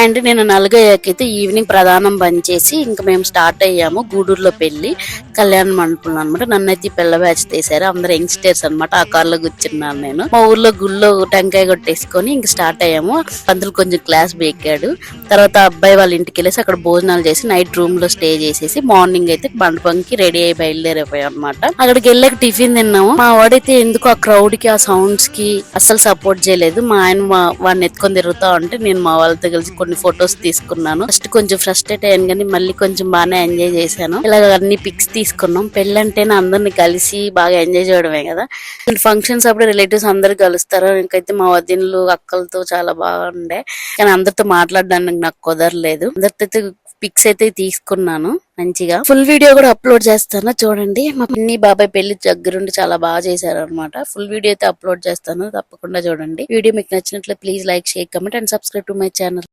And నేను నలుగయ్యాకైతే evening ప్రధానం బంద్ చేసి ఇంకా మేము స్టార్ట్ అయ్యాము గూడూరులో పెళ్ళి కళ్యాణ మండపం అనమాట నన్నైతే పిల్ల బ్యాచ్ తీసారు అందరు యంగ్స్టర్స్ అన్నమాట. ఆ కార్లో కూర్చున్నాను నేను. మా ఊర్లో గుళ్ళో టెంకాయ కొట్టేసుకొని ఇంక స్టార్ట్ అయ్యాము. పంతులు కొంచెం క్లాస్ బేకాడు. తర్వాత అబ్బాయి వాళ్ళ ఇంటికి వెళ్ళేసి అక్కడ భోజనాలు చేసి నైట్ రూమ్లో స్టే చేసేసి మార్నింగ్ అయితే మండపంకి రెడీ అయి బయలుదేరిపోయాం అనమాట అక్కడికి వెళ్ళాక టిఫిన్ తిన్నాము. మా వాడైతే ఎందుకు ఆ క్రౌడ్కి ఆ సౌండ్స్కి అస్సలు సపోర్ట్ చేయలేదు. మా ఆయన వాడిని ఎత్తుకొని తిరుగుతా ఉంటే నేను మా వాళ్ళతో కలిసి కొన్ని ఫొటోస్ తీసుకున్నాను. ఫస్ట్ కొంచెం ఫ్రస్ట్రేట్ అయ్యాను కానీ మళ్ళీ కొంచెం బాగానే ఎంజాయ్ చేశాను. ఇలా అన్ని పిక్స్ తీసుకున్నాం. పెళ్ళంటేనే అందరిని కలిసి బాగా ఎంజాయ్ చేయడమే కదా. ఫంక్షన్స్ అప్పుడు రిలేటివ్స్ అందరు కలుస్తారు. ఇంకైతే మా వదినలు అక్కలతో చాలా బాగుండే కానీ అందరితో మాట్లాడడానికి నాకు కుదరలేదు. అందరితో అయితే పిక్స్ అయితే తీసుకున్నాను మంచిగా. ఫుల్ వీడియో కూడా అప్లోడ్ చేస్తాను. చూడండి. మా పిన్ని బాబాయ్ పెళ్ళి దగ్గరుండి చాలా బాగా చేశారు అనమాట ఫుల్ వీడియో అయితే అప్లోడ్ చేస్తాను. తప్పకుండా చూడండి. వీడియో మీకు నచ్చినట్లు please like share comment and subscribe to my channel